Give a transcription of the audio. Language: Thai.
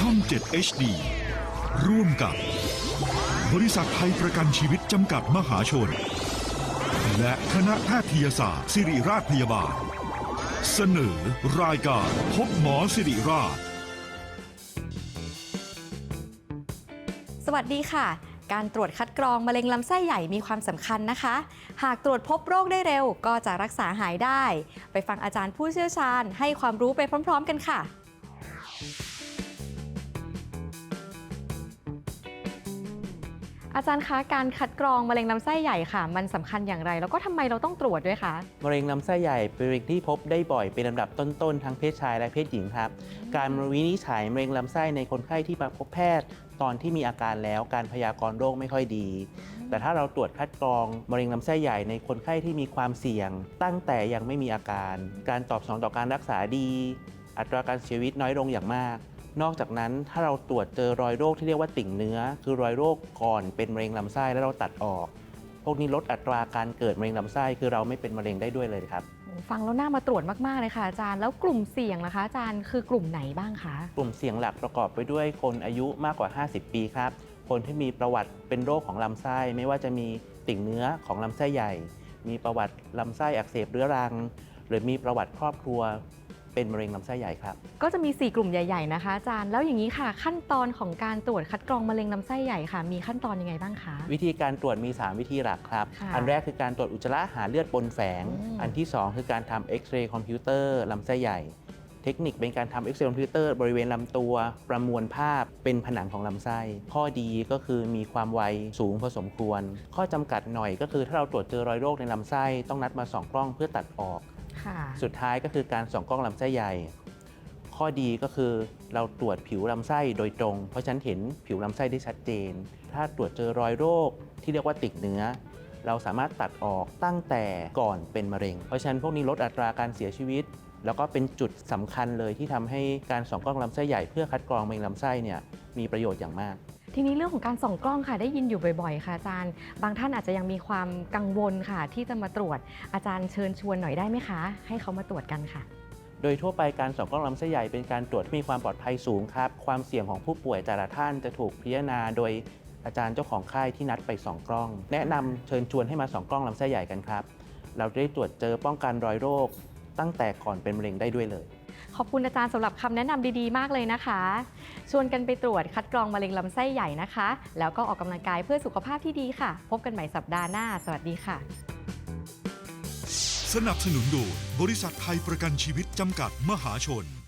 ช่อง 7 HD ร่วมกับ บริษัทไทยประกันชีวิตจำกัดมหาชน และคณะแพทยศาสตร์ ศิริราชพยาบาล เสนอรายการพบหมอศิริราช สวัสดีค่ะ การตรวจคัดกรองมะเร็งลำไส้ใหญ่มีความสำคัญนะคะ หากตรวจพบโรคได้เร็ว ก็จะรักษาหายได้ ไปฟังอาจารย์ผู้เชี่ยวชาญให้ความรู้ไปพร้อม ๆ กันค่ะ อาจารย์คะการคัดกรองมะเร็งลำไส้ใหญ่ค่ะ มันสำคัญอย่างไร แล้วก็ทำไมเราต้องตรวจด้วยคะมะเร็งลำไส้ใหญ่เป็นมะเร็งที่พบได้บ่อยเป็นลำดับต้นๆทั้งเพศชายและเพศหญิงครับ การวินิจฉัยมะเร็งลำไส้ในคนไข้ที่มาพบแพทย์ ตอนที่มีอาการแล้วการพยากรณ์โรคไม่ค่อยดี แต่ถ้าเราตรวจคัดกรองมะเร็งลำไส้ใหญ่ในคนไข้ที่มีความเสี่ยง ตั้งแต่ยังไม่มีอาการ การตอบสนองต่อการรักษาดี อัตราการเสียชีวิตน้อยลงอย่างมาก นอกจากนั้นถ้าเราตรวจเจอรอยโรคที่เรียกว่าติ่งเนื้อ คือรอยโรคก่อนเป็นมะเร็งลำไส้แล้วเราตัดออก พวกนี้ลดอัตราการเกิดมะเร็งลำไส้คือเราไม่เป็นมะเร็งได้ด้วยเลยครับ ฟังแล้วน่ามาตรวจมาก ๆ เลยค่ะอาจารย์ แล้วกลุ่มเสี่ยงล่ะคะอาจารย์คือกลุ่มไหนบ้างคะ กลุ่มเสี่ยงหลักประกอบไปด้วยคนอายุมากกว่า 50 ปีครับ คนที่มีประวัติเป็นโรคของลำไส้ ไม่ว่าจะมีติ่งเนื้อของลำไส้ใหญ่ มีประวัติลำไส้อักเสบเรื้อรัง หรือมีประวัติครอบครัว เป็นมะเร็งลำไส้ใหญ่ครับ ก็จะมี 4 กลุ่มใหญ่ ๆ นะคะอาจารย์ แล้วอย่างนี้ค่ะ ขั้นตอนของการตรวจคัดกรองมะเร็งลำไส้ใหญ่ค่ะ มีขั้นตอนยังไงบ้างคะ วิธีการตรวจมี 3 วิธีหลักครับ ค่ะอันแรกคือการตรวจอุจจาระหาเลือดปนแฝง อืม อันที่ 2 คือการทำเอ็กซเรย์คอมพิวเตอร์ลำไส้ใหญ่ เทคนิคเป็นการทำเอ็กซเรย์คอมพิวเตอร์บริเวณลำตัว ประมวลภาพเป็นผนังของลำไส้ ข้อดีก็คือมีความไวสูงพอสมควร ข้อจำกัดหน่อยก็คือถ้าเราตรวจเจอรอยโรคในลำไส้ต้องนัดมาส่องกล้องเพื่อตัดออกค่ะ สุดท้ายก็คือการส่องกล้องลำไส้ใหญ่ ข้อดีก็คือเราตรวจผิวลำไส้โดยตรง เพราะฉะนันเห็นผิวลำไส้ได้ชัดเจน ถ้าตรวจเจอรอยโรคที่เรียกว่าติ่งเนื้อ เราสามารถตัดออกตั้งแต่ก่อนเป็นมะเร็ง เพราะฉะนั้นพวกนี้ลดอัตราการเสียชีวิต แล้วก็เป็นจุดสำคัญเลยที่ทำให้การส่องกล้องลำไส้ใหญ่เพื่อคัดกรองมะเร็งลำไส้เนี่ยมีประโยชน์อย่างมาก ทีนี้เรื่องของการส่องกล้องค่ะได้ยินอยู่บ่อยๆ ค่ะอาจารย์ บางท่านอาจจะยังมีความกังวลค่ะ ที่จะมาตรวจอาจารย์เชิญชวนหน่อยได้ไหมคะ ให้เขามาตรวจกันค่ะ โดยทั่วไปการส่องกล้องลำไส้ใหญ่เป็นการตรวจที่มีความปลอดภัยสูงครับ ความเสี่ยงของผู้ป่วยแต่ละท่านจะถูกพิจารณาโดยอาจารย์เจ้าของค่ายที่นัดไปส่องกล้อง แนะนำเชิญชวนให้มาส่องกล้องลำไส้ใหญ่กันครับ เราได้ตรวจเจอป้องกันรอยโรค ตั้งแต่ก่อนเป็นมะเร็งได้ด้วยเลย อบคุณอาจารย์สำหรับคำแนะนำดีๆ มากเลยนะคะ ชวนกันไปตรวจคัดกรองมะเร็งลำไส้ใหญ่นะคะ แล้วก็ออกกำลังกายเพื่อสุขภาพที่ดีค่ะ พบกันใหม่สัปดาห์หน้า สวัสดีค่ะ สนับสนุนโดยบริษัทไทยประกันชีวิตจำกัดมหาชน